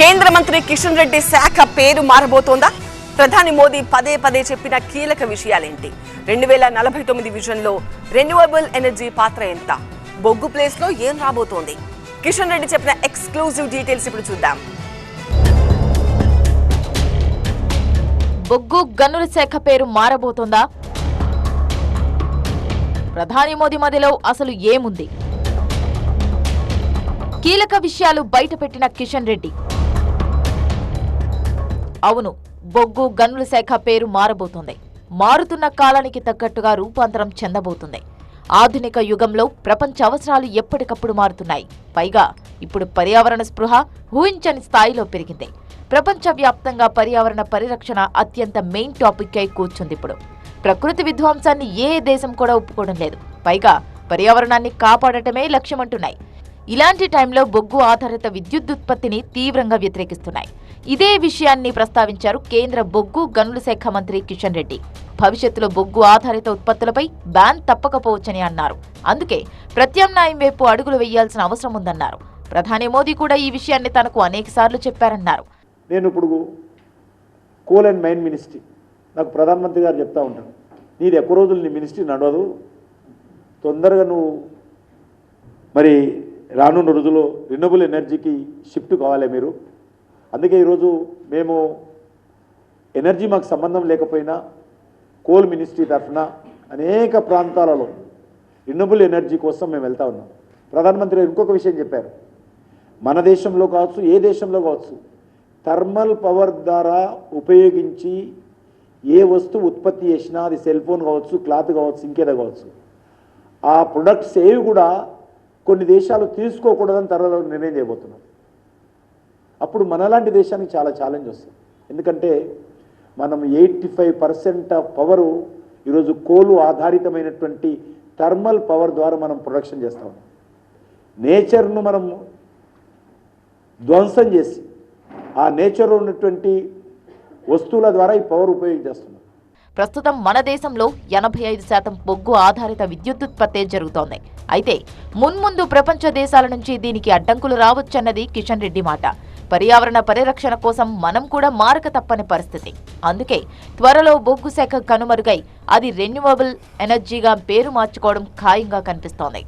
కేంద్ర మంత్రి కిషన్ రెడ్డి శాఖ పేరు మారబోతోందా? ప్రధాని మోదీ పదే పదే చెప్పిన కీలక విషయాలేంటి? రెండు వేల నలభై తొమ్మిది విజన్లో రెన్యూవబుల్ ఎనర్జీ పాత్ర ఎంత? బొగ్గు ప్లేస్లో ఏం రాబోతోంది? కిషన్ రెడ్డి చెప్పిన ఎక్స్క్లూజివ్ డీటెయిల్స్ ఇప్పుడు చూద్దాం. బొగ్గు గనుల శాఖ పేరు మారబోతోందా? ప్రధాని మోదీ మధ్యలో అసలు ఏముంది? కీలక విషయాలు బయటపెట్టిన కిషన్ రెడ్డి. అవును బొగ్గు గనుల శాఖ పేరు మారబోతోంది. మారుతున్న కాలానికి తగ్గట్టుగా రూపాంతరం చెందబోతుంది. ఆధునిక యుగంలో ప్రపంచ అవసరాలు ఎప్పటికప్పుడు మారుతున్నాయి. పైగా ఇప్పుడు పర్యావరణ స్పృహ ఊహించని స్థాయిలో పెరిగింది. ప్రపంచవ్యాప్తంగా పర్యావరణ పరిరక్షణ అత్యంత మెయిన్ టాపిక్ అయి కూర్చుంది ఇప్పుడు. ప్రకృతి విధ్వంసాన్ని ఏ దేశం కూడా ఒప్పుకోవడం లేదు. పైగా పర్యావరణాన్ని కాపాడటమే లక్ష్యమంటున్నాయి. ఇలాంటి టైంలో బొగ్గు ఆధారిత విద్యుత్ ఉత్పత్తిని తీవ్రంగా వ్యతిరేకిస్తున్నాయి. ఇదే విషయాన్ని ప్రస్తావించారు కేంద్ర బొగ్గు గనుల శాఖ మంత్రి కిషన్ రెడ్డి. భవిష్యత్తులో బొగ్గు ఆధారిత ఉత్పత్తులపై బ్యాన్ తప్పకపోవచ్చని అన్నారు. అందుకే ప్రత్యామ్నాయం వైపు అడుగులు వేయాల్సిన అవసరం ఉందన్నారు. ప్రధాని మోదీ కూడా ఈ విషయాన్ని తనకు అనేకసార్లు చెప్పారన్నారు. నేను ఇప్పుడు కోల్ అండ్ మైన్ మినిస్ట్రీ. నాకు ప్రధానమంత్రి గారు చెప్తా ఉంటాను నీది ఎక్కువ రోజులు నీ మినిస్ట్రీ నడవదు. తొందరగా నువ్వు మరి రానున్న రోజుల్లో రినబుల్ ఎనర్జీకి షిఫ్ట్ కావాలి మీరు. అందుకే ఈరోజు మేము ఎనర్జీ మాకు సంబంధం లేకపోయినా కోల్ మినిస్ట్రీ తరఫున అనేక ప్రాంతాలలో రినబుల్ ఎనర్జీ కోసం మేము వెళ్తా ఉన్నాం. ప్రధానమంత్రి ఇంకొక విషయం చెప్పారు. మన దేశంలో కావచ్చు ఏ దేశంలో కావచ్చు థర్మల్ పవర్ ద్వారా ఉపయోగించి ఏ వస్తువు ఉత్పత్తి చేసినా అది సెల్ ఫోన్ కావచ్చు క్లాత్ కావచ్చు ఇంకేదో కావచ్చు ఆ ప్రొడక్ట్స్ ఏవి కూడా కొన్ని దేశాలు తీసుకోకూడదని త్వరలో నిర్ణయం చేయబోతున్నారు అప్పుడు మనలాంటి దేశానికి చాలా ఛాలెంజ్ వస్తుంది. ఎందుకంటే మనం eighty five percent of power ఈరోజు కోలు ఆధారితమైనటువంటి థర్మల్ పవర్ ద్వారా మనం ప్రొడక్షన్ చేస్తాం నేచర్ను మనం ధ్వంసం చేసి ఆ నేచర్లో ఉన్నటువంటి వస్తువుల ద్వారా ఈ పవర్ ఉపయోగించేస్తున్నాం. ప్రస్తుతం మన దేశంలో ఎనభై ఐదు శాతం బొగ్గు ఆధారిత విద్యుత్పత్తే జరుగుతోంది. అయితే మున్ముందు ప్రపంచ దేశాల నుంచి దీనికి అడ్డంకులు రావచ్చన్నది కిషన్ రెడ్డి మాట. పర్యావరణ పరిరక్షణ కోసం మనం కూడా మారక తప్పని పరిస్థితి. అందుకే త్వరలో బొగ్గు శాఖ కనుమరుగై అది రెన్యూవబుల్ ఎనర్జీగా పేరు మార్చుకోవడం ఖాయంగా కనిపిస్తోంది.